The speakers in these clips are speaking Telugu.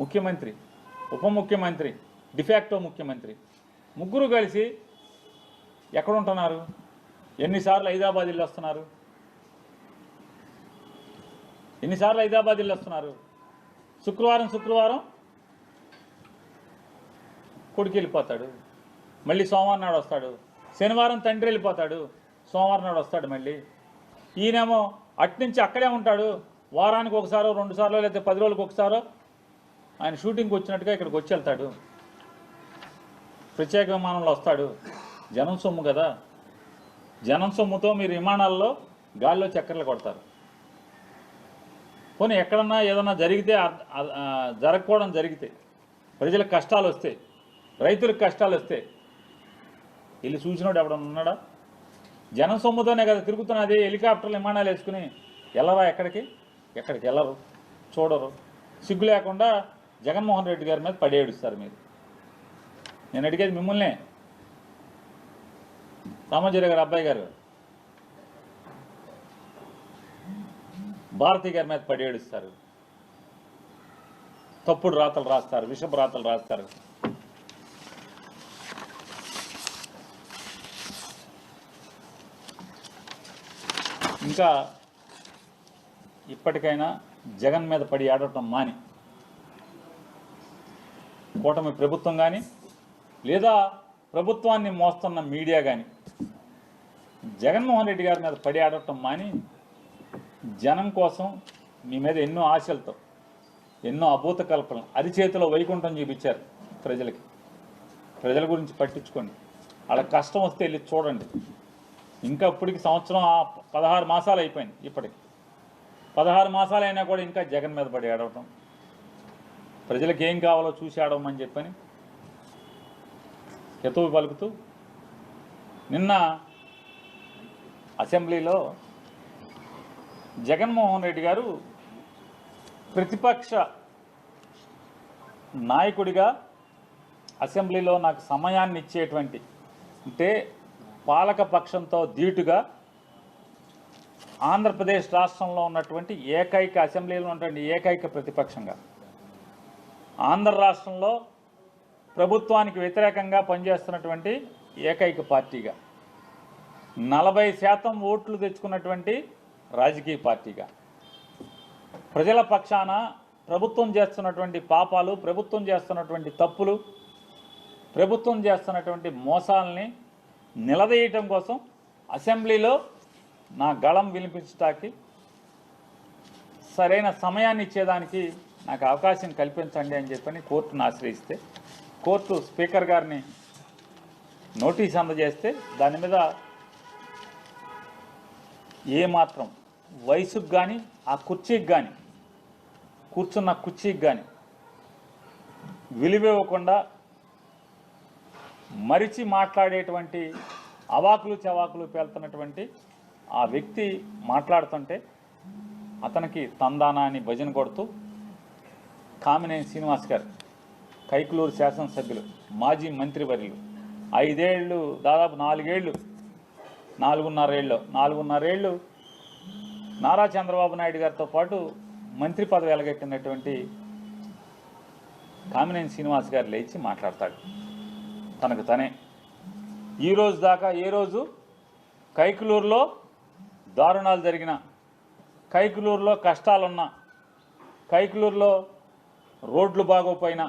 ముఖ్యమంత్రి ఉప ముఖ్యమంత్రి డిఫాక్టో ముఖ్యమంత్రి. ముగ్గురు కలిసి ఎక్కడ ఉంటున్నారు ఎన్నిసార్లు హైదరాబాద్ ఇల్లు వస్తున్నారు? ఎన్నిసార్లు హైదరాబాద్ ఇల్లు వస్తున్నారు? శుక్రవారం శుక్రవారం కొడుకు వెళ్ళిపోతాడు. మళ్ళీ సోమవారం నాడు వస్తాడు. శనివారం తండ్రి వెళ్ళిపోతాడు. సోమవారం నాడు వస్తాడు మళ్ళీ. ఈయనేమో అట్నుంచి అక్కడే ఉంటాడు. వారానికి ఒకసారో రెండు సార్లు లేకపోతే పది రోజులకు ఒకసారో ఆయన షూటింగ్కి వచ్చినట్టుగా ఇక్కడికి వచ్చి వెళ్తాడు. ప్రత్యేక విమానంలో వస్తాడు. జనం సొమ్ము కదా. జనం సొమ్ముతో మీరు విమానాల్లో గాల్లో చక్కర్లు కొడతారు. పోనీ ఎక్కడన్నా ఏదన్నా జరిగితే జరగకపోవడం జరిగితే ప్రజలకు కష్టాలు వస్తాయి రైతులకు కష్టాలు వస్తాయి వెళ్ళి చూసినోడు ఎవడన్నా ఉన్నాడా? జనం సొమ్ముతోనే కదా తిరుగుతున్నది హెలికాప్టర్లు విమానాలు వేసుకుని వెళ్ళరా ఎక్కడికి? ఎక్కడికి వెళ్ళరు చూడరు. సిగ్గు లేకుండా జగన్మోహన్ రెడ్డి గారి మీద పడేడుస్తారు మీరు. నేను అడిగేది మిమ్మల్నే. రామాచార్య గారు అబ్బాయి గారు. భారతి గారి మీద పడేడుస్తారు తప్పుడు రాతలు రాస్తారు విషపు రాతలు రాస్తారు. ఇంకా ఇప్పటికైనా జగన్ మీద పడి ఆడటం మాని. కూటమి ప్రభుత్వం కానీ లేదా ప్రభుత్వాన్ని మోస్తున్న మీడియా కానీ జగన్మోహన్ రెడ్డి గారి మీద పడి ఆడటం మాని జనం కోసం మీ మీద ఎన్నో ఆశలతో ఎన్నో అభూత కల్పనలు అరిచేతిలో వైకుంఠం చూపించారు ప్రజలకి. ప్రజల గురించి పట్టించుకోండి. వాళ్ళ కష్టం వస్తే వెళ్ళి చూడండి. ఇంకా ఇప్పటికి సంవత్సరం ఆ పదహారు మాసాలు అయిపోయింది ఇప్పటికి. పదహారు మాసాలైనా కూడా ఇంకా జగన్ మీద పడి ఆడవటం ప్రజలకు ఏం కావాలో చూసి ఆడమని చెప్పని హితవు పలుకుతూ నిన్న అసెంబ్లీలో జగన్మోహన్ రెడ్డి గారు ప్రతిపక్ష నాయకుడిగా అసెంబ్లీలో నాకు సమయాన్ని ఇచ్చేటువంటి అంటే పాలక పక్షంతో ధీటుగా ఆంధ్రప్రదేశ్ రాష్ట్రంలో ఉన్నటువంటి ఏకైక అసెంబ్లీలో ఉన్నటువంటి ఏకైక ప్రతిపక్షంగా ఆంధ్ర రాష్ట్రంలో ప్రభుత్వానికి వ్యతిరేకంగా పనిచేస్తున్నటువంటి ఏకైక పార్టీగా నలభై శాతం ఓట్లు తెచ్చుకున్నటువంటి రాజకీయ పార్టీగా ప్రజల పక్షాన ప్రభుత్వం చేస్తున్నటువంటి పాపాలు ప్రభుత్వం చేస్తున్నటువంటి తప్పులు ప్రభుత్వం చేస్తున్నటువంటి మోసాలని నిలదీయటం కోసం అసెంబ్లీలో నా గళం వినిపించటానికి సరైన సమయాన్ని ఇచ్చేదానికి నాకు అవకాశం కల్పించండి అని చెప్పని కోర్టును ఆశ్రయిస్తే కోర్టు స్పీకర్ గారిని నోటీస్ అందజేస్తే దాని మీద ఏ మాత్రం వయసుకు కానీ ఆ కుర్చీకి కానీ కూర్చున్న కుర్చీకి కానీ విలువివ్వకుండా మరిచి మాట్లాడేటువంటి అవాకులు చవాకులు పేలుతున్నటువంటి ఆ వ్యక్తి మాట్లాడుతుంటే అతనికి తందానా అని భజన కొడుతూ కామినేని శ్రీనివాస్ గారు కైకులూరు శాసనసభ్యులు మాజీ మంత్రివర్యులు ఐదేళ్ళు దాదాపు నాలుగేళ్ళు నాలుగున్నరేళ్ళు నాలుగున్నరేళ్ళు నారా చంద్రబాబు నాయుడు గారితో పాటు మంత్రి పదవి ఎలగెట్టినటువంటి కామినేని శ్రీనివాస్ గారు లేచి మాట్లాడతాడు. తనకు తనే. ఈ రోజు దాకా ఏ రోజు? కైకులూరులో దారుణాలు జరిగిన కైకులూరులో కష్టాలున్నా కైకులూరులో రోడ్లు బాగోపోయినా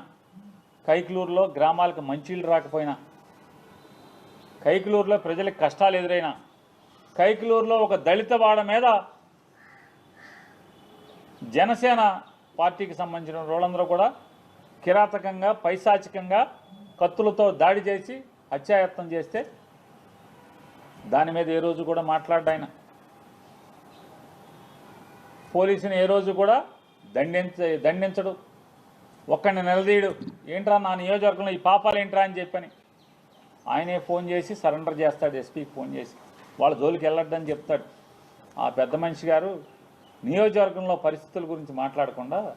కైకులూరులో గ్రామాలకు మంచిళ్ళు రాకపోయినా కైకులూరులో ప్రజలకు కష్టాలు ఎదురైనా కైకులూరులో ఒక దళిత వాడ మీద జనసేన పార్టీకి సంబంధించిన వాళ్ళందరూ కూడా కిరాతకంగా పైశాచికంగా కత్తులతో దాడి చేసి హత్యాయత్నం చేస్తే దాని మీద ఏ రోజు కూడా మాట్లాడ్డాయన పోలీసుని ఏ రోజు కూడా దండించ దండించడు. ఒక్కడిని నిలదీయడు. ఏంట్రా నా నియోజకవర్గంలో ఈ పాపాలు ఏంట్రా? అని చెప్పని ఆయనే ఫోన్ చేసి సరెండర్ చేస్తాడు ఎస్పీకి ఫోన్ చేసి. వాళ్ళ జోలికి వెళ్ళొద్దని చెప్తాడు. ఆ పెద్ద మనిషి గారు నియోజకవర్గంలో పరిస్థితుల గురించి మాట్లాడకుండా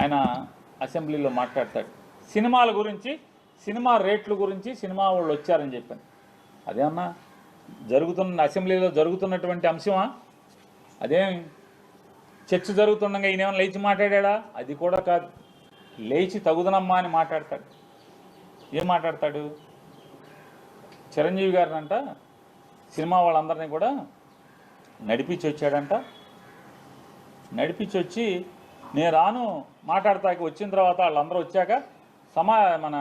ఆయన అసెంబ్లీలో మాట్లాడతాడు. సినిమాల గురించి సినిమా రేట్ల గురించి సినిమా వాళ్ళు వచ్చారని చెప్పాను. అదేమన్నా జరుగుతున్న అసెంబ్లీలో జరుగుతున్నటువంటి అంశమా? అదేం చర్చ జరుగుతుండగా ఈయనేమైనా లేచి మాట్లాడా అది కూడా కాదు. లేచి తగుదనమ్మా అని మాట్లాడతాడు. ఏం మాట్లాడతాడు? చిరంజీవి గారిని అంట సినిమా వాళ్ళందరినీ కూడా నడిపించి వచ్చాడంట. నడిపించి వచ్చి నేను రాను మాట్లాడతాకి వచ్చిన తర్వాత వాళ్ళందరూ వచ్చాక సమా మన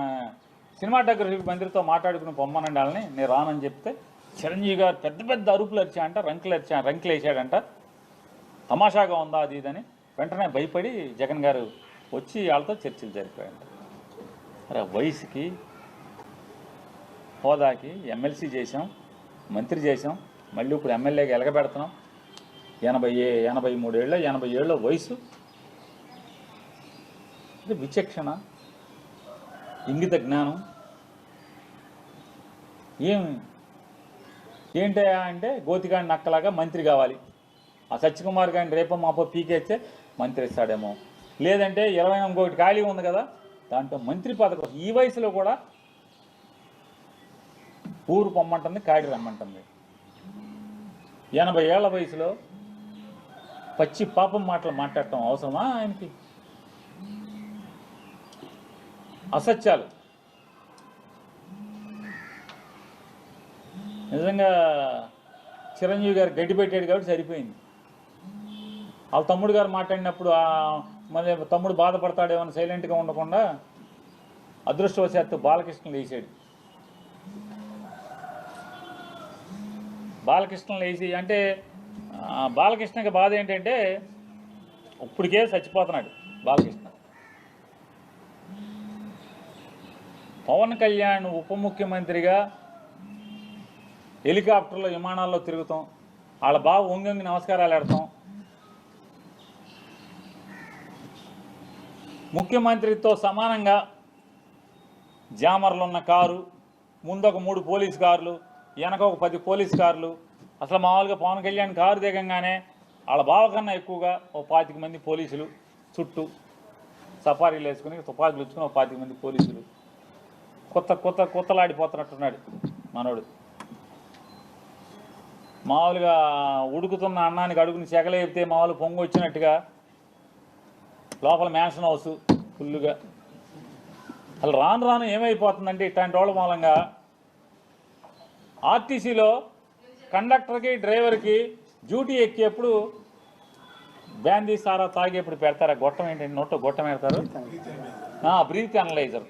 సినిమాటోగ్రఫీ మంత్రితో మాట్లాడుకుని పొమ్మనండి వాళ్ళని. నేను రానని చెప్తే చిరంజీవి గారు పెద్ద పెద్ద అరుపులు అరిచాడంట రంకులు అరిచా రంకులు వేసాడంట తమాషాగా ఉందా అది ఇదని వెంటనే భయపడి జగన్ గారు వచ్చి వాళ్ళతో చర్చలు జరిపాయంట అరే వయసుకి హోదాకి ఎమ్మెల్సీ చేసాం మంత్రి చేసాం మళ్ళీ ఇప్పుడు ఎమ్మెల్యేగా ఎలగబెడుతున్నాం. ఎనభై ఏ- ఎనభై మూడేళ్ళ ఎనభై ఏళ్ళ వయసు. ఇది విచక్షణ ఇంగిత జ్ఞానం. ఏమి? ఏంటయా అంటే గోతికాండి నక్కలాగా మంత్రి కావాలి. ఆ సత్యకుమార్ గారిని రేపో మాపో పీకేస్తే మంత్రి ఇస్తాడేమో లేదంటే ఇరవై ఇంకొకటి ఖాళీ ఉంది కదా దాంట్లో మంత్రి పథకం ఈ వయసులో కూడా ఊరు పొమ్మంటుంది కాడి రమ్మంటుంది. ఎనభై ఏళ్ళ వయసులో పచ్చి పాపం మాటలు మాట్లాడటం అవసరమా ఆయనకి? అసత్యాలు. నిజంగా చిరంజీవి గారు గడ్డి పెట్టాడు కాబట్టి సరిపోయింది. వాళ్ళ తమ్ముడు గారు మాట్లాడినప్పుడు మరి తమ్ముడు బాధపడతాడేమని సైలెంట్గా ఉండకుండా అదృష్టవశాత్తు బాలకృష్ణ లేచాడు. బాలకృష్ణ లేచి అంటే బాలకృష్ణకి బాధ ఏంటంటే ఇప్పటికే చచ్చిపోతున్నాడు బాలకృష్ణ. పవన్ కళ్యాణ్ ఉప ముఖ్యమంత్రిగా హెలికాప్టర్లో విమానాల్లో తిరుగుతాం. వాళ్ళ బాబు వంగి నమస్కారాలు ఆడతాం. ముఖ్యమంత్రితో సమానంగా జామర్లు ఉన్న కారు ముందొక మూడు పోలీస్ కార్లు వెనక ఒక పది పోలీస్ కార్లు. అసలు మామూలుగా పవన్ కళ్యాణ్ కారు దిగంగానే వాళ్ళ బావ కన్నా ఎక్కువగా ఓ పాతిక మంది పోలీసులు చుట్టూ సఫారీలు వేసుకుని తుపాకులు ఇచ్చుకుని ఒక పాతిక మంది పోలీసులు కొత్త కొత్త కొత్తలాడిపోతున్నట్టున్నాడు మనోడు. మామూలుగా ఉడుకుతున్న అన్నానికి అడుగుని చెగలేపితే మామూలు పొంగు వచ్చినట్టుగా లోపల మ్యాన్షన్ హౌస్ ఫుల్లుగా అసలు రాను రాను ఏమైపోతుందంటే ఇట్లాంటి వాళ్ళ మూలంగా ఆర్టీసీలో కండక్టర్కి డ్రైవర్కి డ్యూటీ ఎక్కేప్పుడు బ్యాందీ సారా తాగేప్పుడు పెడతారా? గొట్టం ఏంటంటే నోట్లో గొట్టం పెడతారు? బ్రీత్ అనలైజర్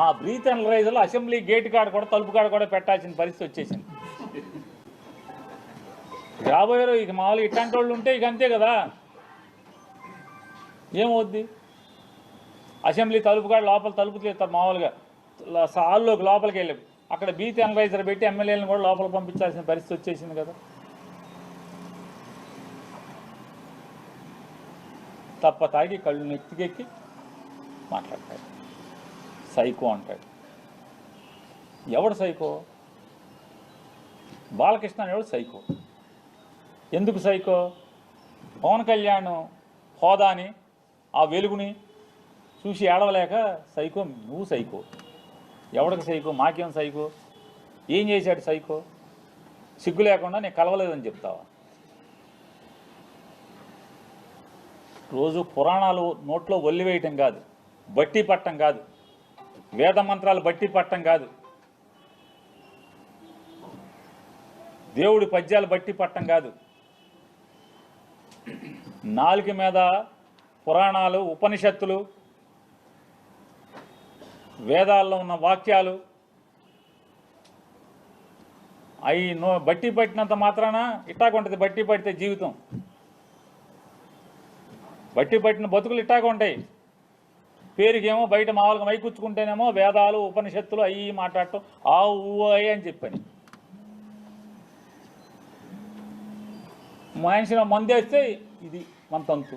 ఆ బ్రీత్ అనలైజర్లో అసెంబ్లీ గేట్ కాడ కూడా తలుపు కాడ కూడా పెట్టాల్సిన పరిస్థితి వచ్చేసింది. రాబోయే ఇక మామూలుగా ఇట్లాంటి వాళ్ళు ఉంటే ఇక అంతే కదా. ఏమవుద్ది? అసెంబ్లీ తలుపు కాడ లోపల తలుపు తీస్తారు మామూలుగా. హాల్లోకి లోపలికి వెళ్ళి. అక్కడ బీత్ అనలైజర్ పెట్టి ఎమ్మెల్యేలను కూడా లోపలికి పంపించాల్సిన పరిస్థితి వచ్చేసింది కదా. తప్ప తాగి కళ్ళు నెత్తికెక్కి మాట్లాడతాడు. సైకో అంటాడు. ఎవడు సైకో? బాలకృష్ణ అనేవాడు సైకో. ఎందుకు సైకో? పవన్ కళ్యాణ్ హోదాని ఆ వెలుగుని చూసి ఏడవలేక సైకో నువ్వు సైకో. ఎవడికి సైకో? మాకేం సైకో? ఏం చేశాడు సైకో? సిగ్గు లేకుండా నేను కలవలేదని చెప్తావా? రోజు పురాణాలు నోట్లో ఒల్లివేయటం కాదు బట్టి పట్టం కాదు వేద మంత్రాలు బట్టి పట్టం కాదు. దేవుడి పద్యాలు బట్టి పట్టం కాదు. నాలుగు మీద పురాణాలు ఉపనిషత్తులు వేదాల్లో ఉన్న వాక్యాలు అవి నో బట్టి పట్టినంత మాత్రాన ఇట్టాకుంటుంది బట్టి పడితే జీవితం. బట్టి పట్టిన బతుకులు ఇట్టాగా ఉంటాయి పేరుకేమో బయట మామూలుగా మైకుచ్చుకుంటేనేమో వేదాలు ఉపనిషత్తులు అవి మాట్లాడటం ఆ ఊ అని చెప్పని. మనిషిని మందేస్తే ఇది మన తంతు.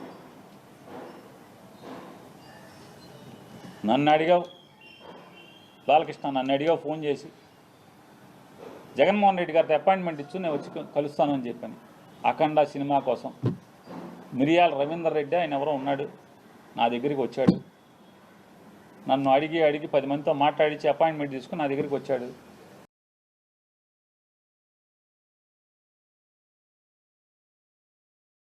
నన్ను అడిగావు. బాలకృష్ణ నన్ను అడిగావు ఫోన్ చేసి. జగన్మోహన్ రెడ్డి గారితో అపాయింట్మెంట్ ఇచ్చు నేను వచ్చి కలుస్తాను అని చెప్పాను. అఖండ సినిమా కోసం. మిరియాల రవీందర్ రెడ్డి ఆయన ఎవరో ఉన్నాడు నా దగ్గరికి వచ్చాడు. నన్ను అడిగి అడిగి పది మందితో మాట్లాడించి అపాయింట్మెంట్ తీసుకుని నా దగ్గరికి వచ్చాడు.